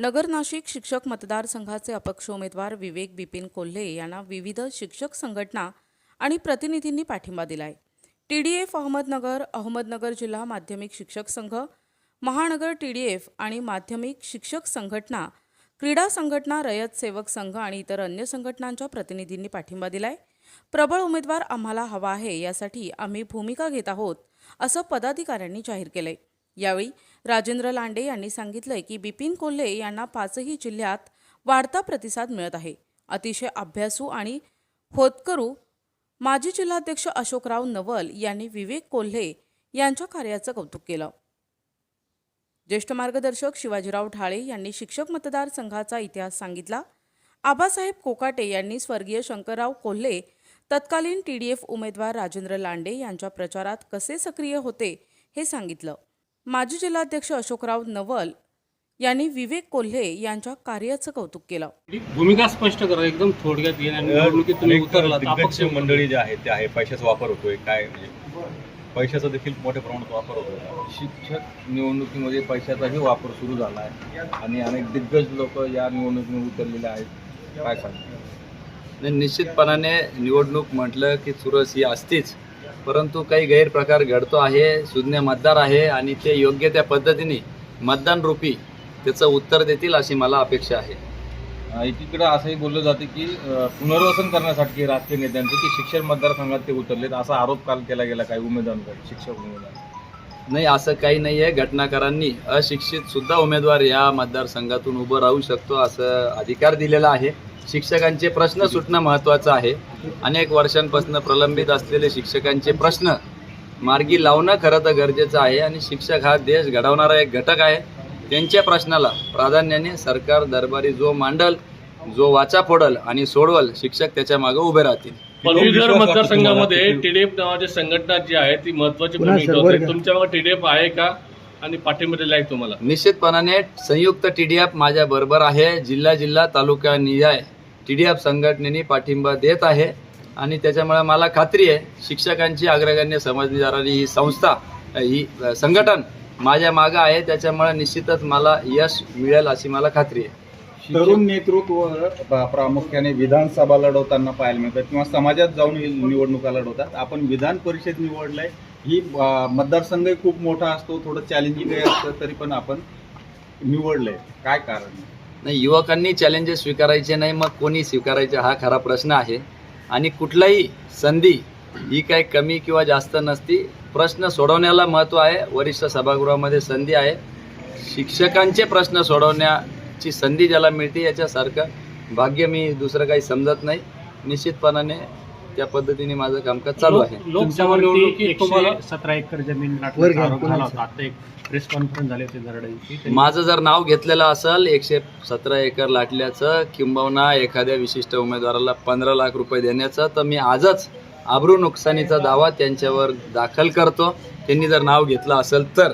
नगर नाशिक शिक्षक मतदारसंघाचे अपक्ष उमेदवार विवेक बिपिन कोल्हे यांना विविध शिक्षक संघटना आणि प्रतिनिधींनी पाठिंबा दिलाय. T D F Ahmednagar Ahmednagar जिल्हा माध्यमिक शिक्षक संघ महानगर टी डी एफ आणि माध्यमिक शिक्षक संघटना क्रीडा संघटना रयत सेवक संघ आणि इतर अन्य संघटनांच्या प्रतिनिधींनी पाठिंबा दिलाय. प्रबळ उमेदवार आम्हाला हवा आहे यासाठी आम्ही भूमिका घेत आहोत असं पदाधिकाऱ्यांनी जाहीर केलंय. यावेळी राजेंद्र लांडे यांनी सांगितलंय की बिपिन कोल्हे यांना पाचही जिल्ह्यात वाढता प्रतिसाद मिळत आहे. अतिशय अभ्यासू आणि होतकरू माजी जिल्हाध्यक्ष अशोकराव नवल यांनी विवेक कोल्हे यांच्या कार्याचं कौतुक केलं. ज्येष्ठ मार्गदर्शक शिवाजीराव ढाळे यांनी शिक्षक मतदारसंघाचा इतिहास सांगितला. आबासाहेब कोकाटे यांनी स्वर्गीय शंकरराव कोल्हे तत्कालीन टी डी एफ उमेदवार राजेंद्र लांडे यांच्या प्रचारात कसे सक्रिय होते हे सांगितलं. माजी जिल्हाध्यक्ष अशोकराव नवल यांनी विवेक कोल्हे यांच्या कार्याचं कौतुक केलं. भूमिका स्पष्ट करा एकदम थोडक्यात येणार निवडणुकीत मंडळी जे आहेत ते आहे पैशाचा वापर होतोय काय म्हणजे पैशाचा देखील मोठ्या प्रमाणात वापर होतोय. शिक्षक निवडणुकीमध्ये पैशाचाही वापर सुरू झाला आहे आणि अनेक दिग्गज लोक या निवडणुकीमध्ये उतरलेले आहेत. काय सांगतात निश्चितपणाने निवडणूक म्हटलं की चुरस ही असतीच. परंतु काही गैरप्रकार घडतो आहे सुज्ञ मतदार आहे आणि ते योग्य त्या पद्धतीने मतदान रूपी त्याचं उत्तर देतील अशी मला अपेक्षा आहे. एकीकडे असंही बोललं जाते की पुनर्वसन करण्यासाठी राजकीय नेत्यांचे की शिक्षण मतदारसंघात ते उतरलेत असा आरोप काल केला गेला काही उमेदवारांकडे शिक्षक उमेदवार? नाही असं काही नाही आहे. घटनाकारांनी अशिक्षित सुद्धा उमेदवार या मतदारसंघातून उभं राहू शकतो असं अधिकार दिलेला आहे. शिक्षकांचे प्रश्न सुटणं महत्त्वाचं आहे. अनेक वर्षांपासून प्रलंबित असलेले शिक्षकांचे प्रश्न मार्गी लावणं खरं तर गरजेचं आहे आणि शिक्षक हा देश घडवणारा एक घटक आहे. त्यांच्या प्रश्नाला प्राधान्याने सरकार दरबारी जो मांडल जो वाचा फोडल आणि सोडवल शिक्षक त्याच्यामागे उभे राहतील. पदवीधर मतदारसंघामध्ये? टीडीएफ नावाची संघटना जी आहे ती महत्वाची भूमिका होते. तुमच्या मग टीडीएफ आहे का? आणि पाठिंबा दिला आहे तुम्हाला. निश्चितपणाने संयुक्त टीडीएफ माझ्या बरोबर आहे. जिल्हा जिल्हा तालुका निहाय. टीडीएफ संघटनेने पाठिंबा देत आहे आणि त्याच्यामुळे मला खात्री आहे शिक्षकांची अग्रगण्य समजली जाणारी ही संस्था ही संघटन माझ्या मागं आहे त्याच्यामुळे निश्चितच मला यश मिळेल अशी मला खात्री आहे. तरुण नेतृत्व प्रामुख्याने विधानसभा लढवताना पाहायला मिळतात किंवा समाजात जाऊन ही निवडणुका लढवतात. आपण विधान परिषद निवडलंय ही मतदारसंघही खूप मोठा असतो थोडं चॅलेंजिंग असतं तरी पण आपण निवडलंय. काय कारण? आहे? नाही युवकांनी चॅलेंजेस स्वीकारायचे नाही मग कोणी स्वीकारायचे? हा खरा प्रश्न आहे. आणि कुठलाही संधी ही काही कमी किंवा जास्त नसती. प्रश्न सोडवण्याला महत्त्व आहे. वरिष्ठ सभागृहामध्ये संधी आहे. शिक्षकांचे प्रश्न सोडवण्याची संधी ज्याला मिळते याच्यासारखं भाग्य मी दुसरं काही समजत नाही. निश्चितपणाने त्या पद्धतीने माझं कामकाज चालू आहे. लोकसभा निवडणुकीत तुम्हाला एकशे सतरा एकर जमीन लाटण्याचा आरोप झाला होता. आता एक प्रेस कॉन्फरन्स झाली होती दरडाईची. त्यांनी माझं जर नाव घेतलेलं असेल एकशे सतरा एकर लाटल्याचं किंबहुना एखाद्या विशिष्ट उमेदवाराला पंधरा लाख रुपये देण्याचं तर मी आजच आबरू नुकसानीचा दावा त्यांच्यावर दाखल करतो. त्यांनी जर नाव घेतलं असेल तर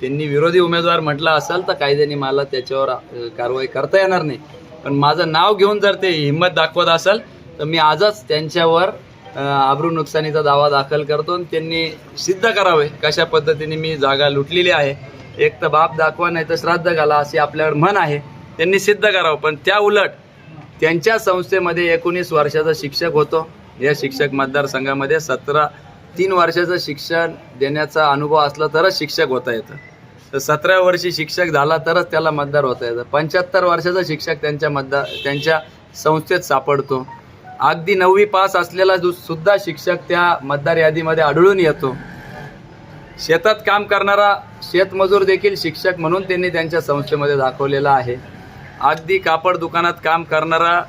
त्यांनी विरोधी उमेदवार म्हटलं असेल तर कायद्याने मला त्याच्यावर अ, कारवाई करता येणार नाही. पण माझं नाव घेऊन जर ते हिंमत दाखवत असेल तर मी आजच त्यांच्यावर आब्रू आबरू नुकसानीचा दावा दाखल करतो आणि त्यांनी सिद्ध करावे कशा पद्धतीने मी जागा लुटलेली आहे. एक तर बाप दाखवा नाही तर श्राद्ध घाला अशी आपल्यावर म्हण आहे. त्यांनी सिद्ध करावं पण त्या उलट त्यांच्या संस्थेमध्ये एकोणीस वर्षाचा शिक्षक होतो. या शिक्षक मतदारसंघामध्ये सतरा तीन वर्षाचं शिक्षण देण्याचा अनुभव असला तरच शिक्षक होता येतं. तर सतरा वर्षी शिक्षक झाला तरच त्याला मतदार होता येतं. पंच्याहत्तर वर्षाचा शिक्षक त्यांच्या मतदार त्यांच्या संस्थेत सापडतो. अगदी नववी पास असलेला सुद्धा शिक्षक त्या मतदार यादीमध्ये आढळून येतो. शेतात काम करणारा शेतमजूर देखील शिक्षक म्हणून त्यांनी त्यांच्या संस्थेमध्ये दाखवलेला आहे. अगदी कापड दुकानात काम करणारा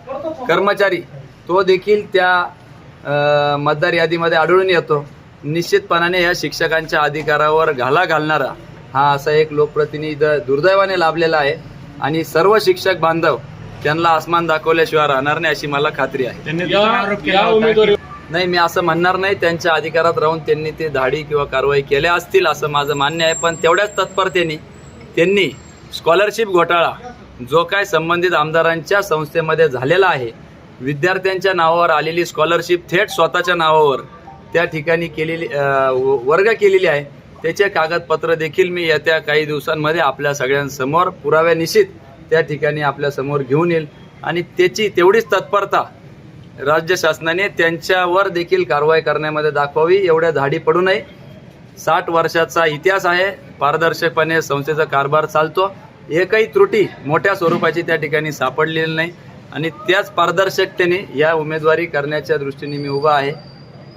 कर्मचारी तो देखील त्या मतदार यादीमध्ये आढळून येतो. निश्चितपणाने या शिक्षकांच्या अधिकारावर घाला घालणारा हा असा एक लोकप्रतिनिधी दुर्दैवाने लाभलेला आहे. आणि सर्व शिक्षक बांधव त्यांना आसमान दाखवल्याशिवाय राहणार नाही अशी मला खात्री आहे. त्यांनी दुसरा आरोप या केला या होता उमेदवारी नाही मी असं म्हणणार नाही त्यांच्या अधिकारात राहून त्यांनी ते धाडी किंवा कारवाई केल्या असतील असं माझं मान्य आहे पण तेवढ्याच तत्परतेने त्यांनी स्कॉलरशिप घोटाळा जो काय संबंधित आमदारांच्या संस्थेमध्ये झालेला आहे विद्यार्थ्यांच्या नावावर आलेली स्कॉलरशिप थेट स्वतःच्या नावावर त्या ठिकाणी केलेली अं, व- वर्ग केलेली आहे. त्याचे कागदपत्र देखील मी येत्या काही दिवसांमध्ये आपल्या सगळ्यांसमोर पुराव्यानिश्चित त्या ठिकाणी आपल्यासमोर घेऊन येईल. आणि त्याची तेवढीच तत्परता राज्य शासनाने त्यांच्यावर देखील कारवाई करण्यामध्ये दाखवावी एवढ्या धाडी पडू नये. साठ वर्षाचा इतिहास आहे. पारदर्शकपणे संस्थेचा कारभार चालतो. एकही त्रुटी मोठ्या स्वरूपाची त्या ठिकाणी सापडलेली नाही. आणि त्याच पारदर्शकतेने या उमेदवारी करण्याच्या दृष्टीने मी उभा आहे.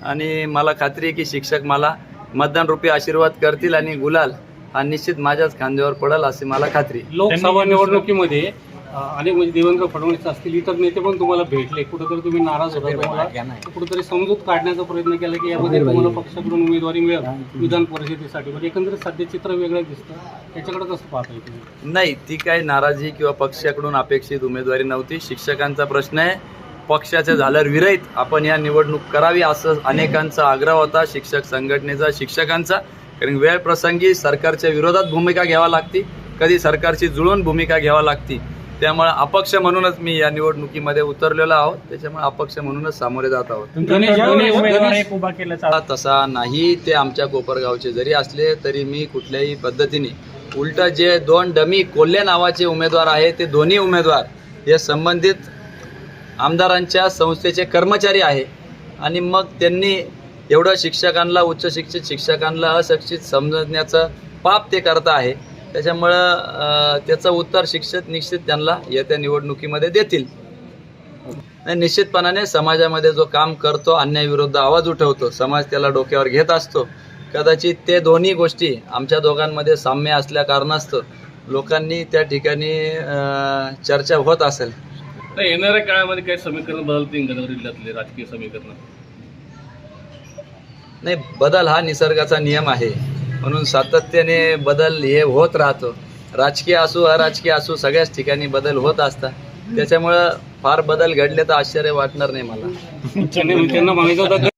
आणि मला खात्री आहे की शिक्षक मला मतदानरूपी आशीर्वाद करतील आणि गुलाल हा निश्चित माझ्याच खांद्यावर पडेल अशी मला खात्री. लोकसभा निवडणुकीमध्ये अनेक म्हणजे देवेंद्र फडणवीस असतील इतर नेते पण तुम्हाला भेटले. कुठेतरी तुम्ही नाराज होता तुम्हाला कुठेतरी समजूत काढण्याचा प्रयत्न केला की यामध्ये तुम्हाला पक्षाकडून उमेदवारी मिळेल विधान परिषदेसाठी. पण एकंदरीत सध्या चित्र वेगळं दिसतं. त्याच्याकडे कसं पाहताय तुम्ही? नाही ती काही नाराजी किंवा पक्षाकडून अपेक्षित उमेदवारी नव्हती. शिक्षकांचा प्रश्न आहे. पक्षाच्या झाल्यावर विरहित आपण या निवडणूक करावी असं अनेकांचा आग्रह होता. शिक्षक संघटनेचा शिक्षकांचा. कारण वेळ प्रसंगी सरकारच्या विरोधात भूमिका घ्यावा लागती कधी सरकारची जुळून भूमिका घ्यावा लागती. त्यामुळे अपक्ष म्हणूनच मी या निवडणुकीमध्ये उतरलेलो आहोत. त्याच्यामुळे अपक्ष म्हणूनच सामोरे जात आहोत. हा तसा नाही. ते आमच्या कोपरगावचे जरी असले तरी मी कुठल्याही पद्धतीने उलट जे दोन डमी कोल्हे नावाचे उमेदवार आहेत ते दोन्ही उमेदवार हे संबंधित आमदारांच्या संस्थेचे कर्मचारी आहे. आणि मग त्यांनी एवढं शिक्षकांना उच्च शिक्षित शिक्षकांना अशिक्षित समजण्याचं पाप ते करत आहे. त्याच्यामुळं त्याचं उत्तर शिक्षक निश्चित त्यांना येत्या निवडणुकीमध्ये देतील. निश्चितपणाने समाजामध्ये जो काम करतो अन्यायविरुद्ध आवाज उठवतो समाज त्याला डोक्यावर घेत असतो. कदाचित ते दोन्ही गोष्टी आमच्या दोघांमध्ये साम्य असल्या कारणास्तव लोकांनी त्या ठिकाणी चर्चा होत असेल. तर येणाऱ्या काळामध्ये काही समीकरण बदलतील गणगड जिल्ह्यातले राजकीय समीकरण? नाही बदल हा निसर्गाचा नियम आहे. म्हणून सातत्याने बदल हे होत राहतो. राजकीय असो अराजकीय असो सगळ्याच ठिकाणी बदल होत असतात. त्याच्यामुळं फार बदल घडले तर आश्चर्य वाटणार नाही मला. त्यांना होतं